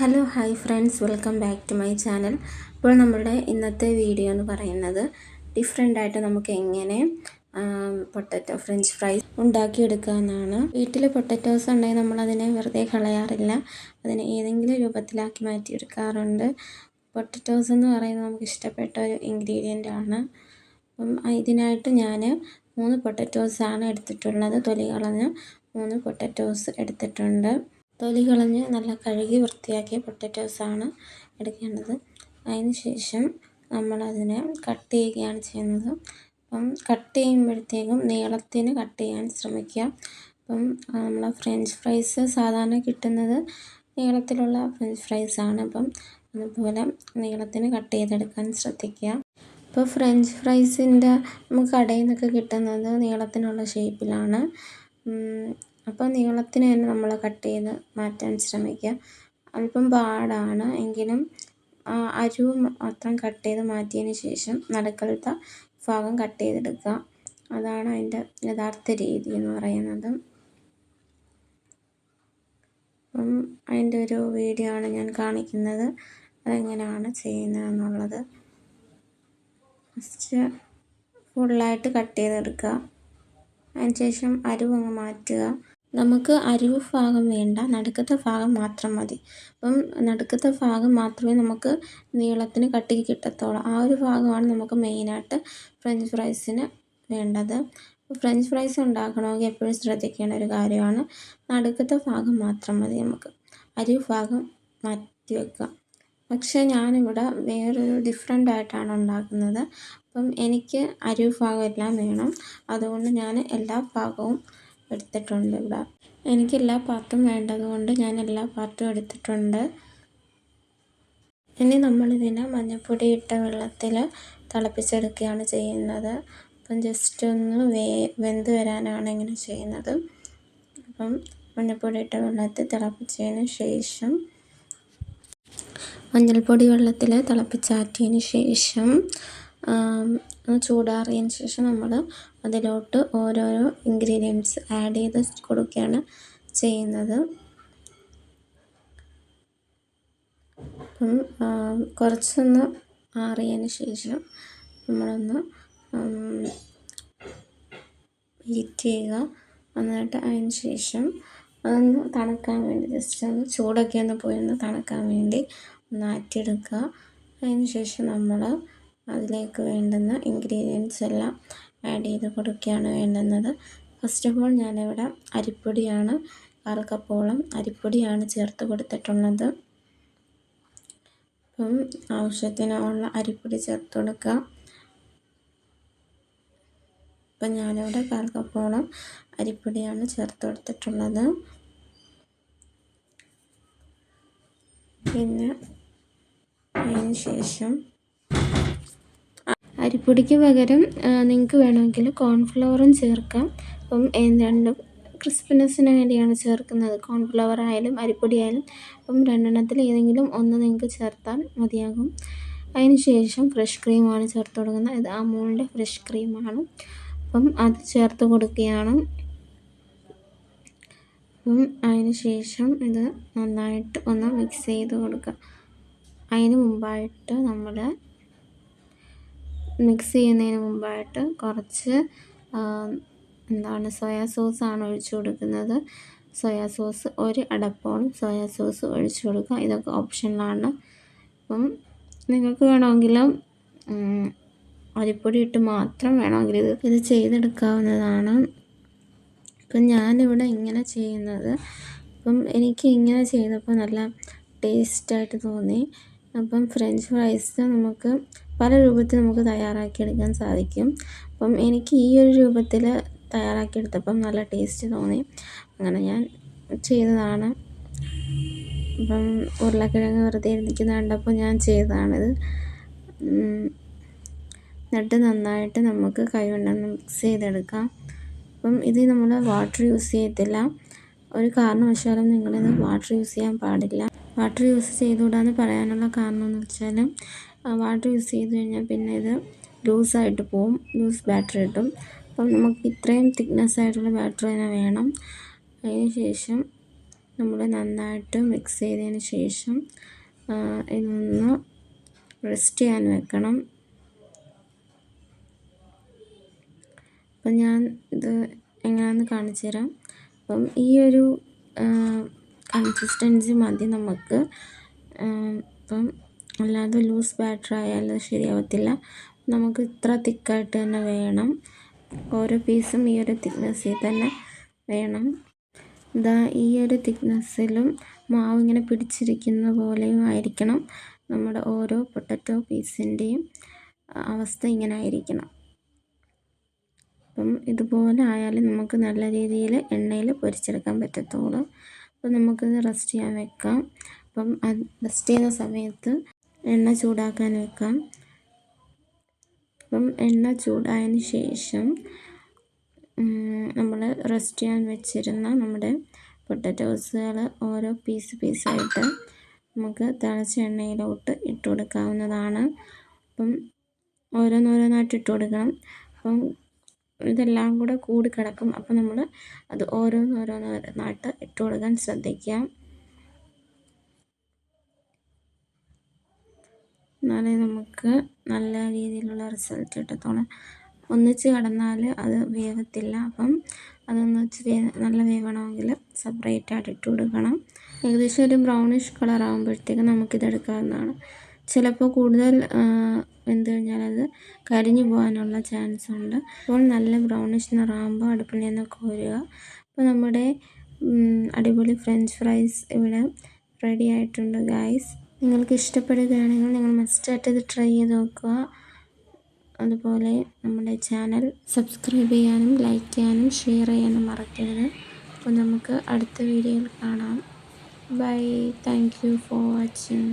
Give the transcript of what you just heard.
Hello hi friends. Welcome back to my channel. അപ്പോൾ നമ്മുടെ ഇന്നത്തെ വീഡിയോ എന്ന് പറയുന്നത് ഡിഫറെന്റ് ആയിട്ട് നമുക്ക് എങ്ങനെ പൊട്ടറ്റോ ഫ്രഞ്ച് ഫ്രൈസ് ഉണ്ടാക്കിയെടുക്കുക എന്നാണ്. വീട്ടിൽ പൊട്ടറ്റോസ് ഉണ്ടെങ്കിൽ നമ്മളതിനെ വെറുതെ കളയാറില്ല. അതിനെ ഏതെങ്കിലും രൂപത്തിലാക്കി മാറ്റിയെടുക്കാറുണ്ട്. പൊട്ടറ്റോസ് എന്ന് പറയുന്നത് നമുക്ക് ഇഷ്ടപ്പെട്ട ഒരു ഇൻഗ്രീഡിയന്റ് ആണ്. അപ്പം ഇതിനായിട്ട് ഞാൻ മൂന്ന് പൊട്ടറ്റോസാണ് എടുത്തിട്ടുള്ളത്. തൊലി കളഞ്ഞ് മൂന്ന് പൊട്ടറ്റോസ് എടുത്തിട്ടുണ്ട്. തൊലി കളഞ്ഞ് നല്ല കഴുകി വൃത്തിയാക്കിയ പൊട്ടറ്റോസാണ് എടുക്കേണ്ടത്. അതിന് ശേഷം നമ്മളതിനെ കട്ട് ചെയ്യുകയാണ് ചെയ്യുന്നത്. അപ്പം കട്ട് ചെയ്യുമ്പോഴത്തേക്കും നീളത്തിന് കട്ട് ചെയ്യാൻ ശ്രമിക്കുക. അപ്പം നമ്മൾ ഫ്രഞ്ച് ഫ്രൈസ് സാധാരണ കിട്ടുന്നത് നീളത്തിലുള്ള ഫ്രഞ്ച് ഫ്രൈസ് ആണ്. അപ്പം അതുപോലെ നീളത്തിന് കട്ട് ചെയ്തെടുക്കാൻ ശ്രദ്ധിക്കുക. ഇപ്പോൾ ഫ്രഞ്ച് ഫ്രൈസിന്റെ നമുക്ക് കടയിൽ നിന്നൊക്കെ കിട്ടുന്നത് നീളത്തിനുള്ള ഷേപ്പിലാണ് അപ്പോൾ നീളത്തിന് തന്നെ നമ്മൾ കട്ട് ചെയ്ത് മാറ്റാൻ ശ്രമിക്കുക. അല്പം പാടാണ് എങ്കിലും അരിവ് മാത്രം കട്ട് ചെയ്ത് മാറ്റിയതിന് ശേഷം നടുക്കലത്തെ ഭാഗം കട്ട് ചെയ്തെടുക്കുക. അതാണ് അതിന്റെ യഥാർത്ഥ രീതി എന്ന് പറയുന്നത്. അപ്പം അതിന്റെ ഒരു വീഡിയോ ആണ് ഞാൻ കാണിക്കുന്നത്. അതെങ്ങനെയാണ് ചെയ്യുന്നതെന്നുള്ളത് ഫസ്റ്റ് ഫുള്ളായിട്ട് കട്ട് ചെയ്തെടുക്കുക. അതിന് ശേഷം അരിവ് മാറ്റുക. നമുക്ക് അരിവ് ഭാഗം വേണ്ട നടുക്കത്തെ ഭാഗം മാത്രം മതി. അപ്പം നടുക്കത്തെ ഭാഗം മാത്രമേ നമുക്ക് നീളത്തിന് കട്ടിക്ക് കിട്ടത്തുള്ളൂ. ആ ഒരു ഭാഗമാണ് നമുക്ക് മെയിനായിട്ട് ഫ്രഞ്ച് ഫ്രൈസിന് വേണ്ടത്. ഫ്രഞ്ച് ഫ്രൈസ് ഉണ്ടാക്കണമെങ്കിൽ എപ്പോഴും ശ്രദ്ധിക്കേണ്ട ഒരു കാര്യമാണ് നടുക്കത്തെ ഭാഗം മാത്രം മതി നമുക്ക്. അരിവ് ഭാഗം മാറ്റി വെക്കുക. പക്ഷേ ഞാനിവിടെ വേറൊരു ഡിഫറെന്റ് ആയിട്ടാണ് ഉണ്ടാക്കുന്നത്. അപ്പം എനിക്ക് അരിവ് ഭാഗം എല്ലാം വേണം. അതുകൊണ്ട് ഞാൻ എല്ലാ ഭാഗവും എടുത്തിട്ടുണ്ട് ഇവിടെ. എനിക്ക് എല്ലാ പാർട്ടും വേണ്ടതുകൊണ്ട് ഞാൻ എല്ലാ പാർട്ടും എടുത്തിട്ടുണ്ട്. ഇനി നമ്മളിതിനെ മഞ്ഞൾപ്പൊടി ഇട്ട വെള്ളത്തിൽ തിളപ്പിച്ചെടുക്കുകയാണ് ചെയ്യുന്നത്. അപ്പം ജസ്റ്റ് ഒന്ന് വേ വെന്ത് വരാനാണ് ഇങ്ങനെ ചെയ്യുന്നത്. അപ്പം മഞ്ഞൾപ്പൊടി ഇട്ട വെള്ളത്തിൽ തിളപ്പിച്ചതിന് ശേഷം മഞ്ഞൾപ്പൊടി വെള്ളത്തിൽ തിളപ്പിച്ചാറ്റിയതിന് ശേഷം ചൂടാറിയതിന് ശേഷം നമ്മൾ അതിലോട്ട് ഓരോരോ ഇൻഗ്രീഡിയൻസ് ആഡ് ചെയ്ത് കൊടുക്കുകയാണ് ചെയ്യുന്നത്. അപ്പം കുറച്ചൊന്ന് ആറിയതിന് ശേഷം നമ്മളൊന്ന് ഹീറ്റ് ചെയ്യുക. എന്നിട്ട് അതിന് ശേഷം അതൊന്ന് തണുക്കാൻ വേണ്ടി ജസ്റ്റ് ഒന്ന് ചൂടൊക്കെ ഒന്ന് പോയി ഒന്ന് തണുക്കാൻ വേണ്ടി ഒന്ന് ആറ്റിയെടുക്കുക. അതിന് ശേഷം നമ്മൾ അതിലേക്ക് വേണ്ടുന്ന ഇൻഗ്രീഡിയൻസ് എല്ലാം ആഡ് ചെയ്ത് കൊടുക്കുകയാണ് വേണ്ടുന്നത്. ഫസ്റ്റ് ഓഫ് ഓൾ ഞാനിവിടെ അരിപ്പൊടിയാണ് കാൽ കപ്പോളം അരിപ്പൊടിയാണ് ചേർത്ത് കൊടുത്തിട്ടുള്ളത്. അപ്പം ആവശ്യത്തിനുള്ള അരിപ്പൊടി ചേർത്ത് കൊടുക്കുക. അപ്പം ഞാനിവിടെ കാൽ കപ്പോളം അരിപ്പൊടിയാണ് ചേർത്ത് കൊടുത്തിട്ടുള്ളത്. പിന്നെ അതിന് ശേഷം അരിപ്പൊടിക്ക് പകരം നിങ്ങൾക്ക് വേണമെങ്കിൽ കോൺഫ്ലവറും ചേർക്കാം. അപ്പം രണ്ടും ക്രിസ്പിനെസ്സിന് വേണ്ടിയാണ് ചേർക്കുന്നത്. കോൺഫ്ലവർ ആയാലും അരിപ്പൊടി ആയാലും. അപ്പം രണ്ടെണ്ണത്തിൽ ഏതെങ്കിലും ഒന്ന് നിങ്ങൾക്ക് ചേർത്താൽ മതിയാകും. അതിന് ശേഷം ഫ്രഷ് ക്രീമാണ് ചേർത്ത് കൊടുക്കുന്നത്. ഇത് അമൂളിന്റെ ഫ്രഷ് ക്രീമാണ് അപ്പം അത് ചേർത്ത് കൊടുക്കുകയാണ്. അപ്പം അതിന് ശേഷം ഇത് നന്നായിട്ട് ഒന്ന് മിക്സ് ചെയ്ത് കൊടുക്കുക. അതിന് മുമ്പായിട്ട് നമ്മൾ മിക്സ് ചെയ്യുന്നതിന് മുമ്പായിട്ട് കുറച്ച് എന്താണ് സോയാ സോസാണ് ഒഴിച്ചു കൊടുക്കുന്നത്. സോയാ സോസ് ഒരു അടപ്പോളം സോയാ സോസ് ഒഴിച്ചു കൊടുക്കുക. ഇതൊക്കെ ഓപ്ഷനിലാണ് അപ്പം നിങ്ങൾക്ക് വേണമെങ്കിലും അരിപ്പൊടി ഇട്ട് മാത്രം വേണമെങ്കിൽ ഇത് ഇത് ചെയ്തെടുക്കാവുന്നതാണ്. ഇപ്പം ഞാനിവിടെ ഇങ്ങനെ ചെയ്യുന്നത്. അപ്പം എനിക്ക് ഇങ്ങനെ ചെയ്തപ്പോൾ നല്ല ടേസ്റ്റായിട്ട് തോന്നി. അപ്പം ഫ്രഞ്ച് ഫ്രൈസ് നമുക്ക് പല രൂപത്തിൽ നമുക്ക് തയ്യാറാക്കിയെടുക്കാൻ സാധിക്കും. അപ്പം എനിക്ക് ഈ ഒരു രൂപത്തിൽ തയ്യാറാക്കിയെടുത്തപ്പം നല്ല ടേസ്റ്റ് തോന്നി. അങ്ങനെ ഞാൻ ചെയ്തതാണ്. അപ്പം ഉരുളക്കിഴങ്ങ് വെറുതെ ഇരിക്കുന്നത് കണ്ടപ്പോൾ ഞാൻ ചെയ്തതാണിത്. എന്നിട്ട് നന്നായിട്ട് നമുക്ക് കൈ മിക്സ് ചെയ്തെടുക്കാം. അപ്പം ഇത് നമ്മൾ വാട്ടർ യൂസ് ചെയ്യത്തില്ല. ഒരു കാരണവശാലും നിങ്ങളിത് വാട്ടർ യൂസ് ചെയ്യാൻ പാടില്ല. വാട്ടർ യൂസ് ചെയ്തുകൂടാന്ന് പറയാനുള്ള കാരണം എന്ന് വെച്ചാൽ വാട്ടർ യൂസ് ചെയ്ത് കഴിഞ്ഞാൽ പിന്നെ ഇത് ലൂസായിട്ട് പോവും ലൂസ് ബാറ്ററി കിട്ടും അപ്പം നമുക്ക് ഇത്രയും തിക്നെസ് ആയിട്ടുള്ള ബാറ്ററി തന്നെ വേണം. അതിന് ശേഷം നമ്മൾ നന്നായിട്ട് മിക്സ് ചെയ്തതിന് ശേഷം ഇതൊന്ന് റെസ്റ്റ് ചെയ്യാൻ വെക്കണം. അപ്പം ഞാൻ ഇത് എങ്ങനെയാണെന്ന് കാണിച്ചു തരാം. അപ്പം ഈ ഒരു കൺസിസ്റ്റൻസി മതി നമുക്ക്. ഇപ്പം അല്ലാതെ ലൂസ് ബാറ്റർ ആയാൽ ശരിയാവത്തില്ല. നമുക്ക് ഇത്ര തിക്കായിട്ട് തന്നെ വേണം. ഓരോ പീസും ഈ ഒരു തിക്നെസ്സിൽ തന്നെ വേണം. ഇതാ ഈ ഒരു തിക്നെസ്സിലും മാവ് ഇങ്ങനെ പിടിച്ചിരിക്കുന്ന പോലെയും ആയിരിക്കണം നമ്മുടെ ഓരോ പൊട്ടറ്റോ പീസിന്റെയും അവസ്ഥ ഇങ്ങനെ ആയിരിക്കണം. അപ്പം ഇതുപോലെ ആയാലും നമുക്ക് നല്ല രീതിയിൽ എണ്ണയിൽ പൊരിച്ചെടുക്കാൻ പറ്റത്തുള്ളൂ. അപ്പം നമുക്കിത് റെസ്റ്റ് ചെയ്യാൻ വെക്കാം. അപ്പം റെസ്റ്റ് ചെയ്യുന്ന സമയത്ത് എണ്ണ ചൂടാക്കാൻ വെക്കാം. അപ്പം എണ്ണ ചൂടായതിന് ശേഷം നമ്മൾ റെസ്റ്റ് ചെയ്യാൻ വെച്ചിരുന്ന നമ്മുടെ പൊട്ടറ്റോസുകൾ ഓരോ പീസ് പീസായിട്ട് നമുക്ക് തിളച്ച എണ്ണയിലോട്ട് ഇട്ട് കൊടുക്കാവുന്നതാണ്. അപ്പം ഓരോന്നോരോന്നായിട്ട് ഇട്ട് കൊടുക്കണം. അപ്പം ഇതെല്ലാം കൂടെ കൂടി കിടക്കും. അപ്പം നമ്മൾ അത് ഓരോന്നോരോന്നോരോന്നായിട്ട് ഇട്ട് കൊടുക്കാൻ ശ്രദ്ധിക്കാം. എന്നാലേ നമുക്ക് നല്ല രീതിയിലുള്ള റിസൾട്ട് കിട്ടത്തോളം ഒന്നിച്ച് കിടന്നാൽ അത് വേഗത്തില്ല അപ്പം അതൊന്നിച്ച് വേ നല്ല വേവണമെങ്കിൽ സെപ്പറേറ്റ് ആയിട്ട് ഇട്ട് കൊടുക്കണം. ഏകദേശം ഒരു ബ്രൗണിഷ് കളർ ആകുമ്പോഴത്തേക്ക് നമുക്കിത് എടുക്കാവുന്നതാണ്. ചിലപ്പോൾ കൂടുതൽ വെന്ത് കഴിഞ്ഞാൽ അത് കരിഞ്ഞു പോകാനുള്ള ചാൻസ് ഉണ്ട്. അപ്പോൾ നല്ല ബ്രൗണിഷ് നിറാകുമ്പോൾ അടുപ്പിൽ നിന്ന് കോരുക അപ്പോൾ നമ്മുടെ അടിപൊളി ഫ്രഞ്ച് ഫ്രൈസ് ഇവിടെ റെഡി ആയിട്ടുണ്ട് ഗായ്സ് നിങ്ങൾക്ക് ഇഷ്ടപ്പെടുകയാണെങ്കിൽ നിങ്ങൾ മസ്റ്റായിട്ട് ഇത് ട്രൈ ചെയ്ത് നോക്കുക. അതുപോലെ നമ്മുടെ ചാനൽ സബ്സ്ക്രൈബ് ചെയ്യാനും ലൈക്ക് ചെയ്യാനും ഷെയർ ചെയ്യാനും മറക്കരുത്. അപ്പോൾ നമുക്ക് അടുത്ത വീഡിയോയിൽ കാണാം. Bye thank you for watching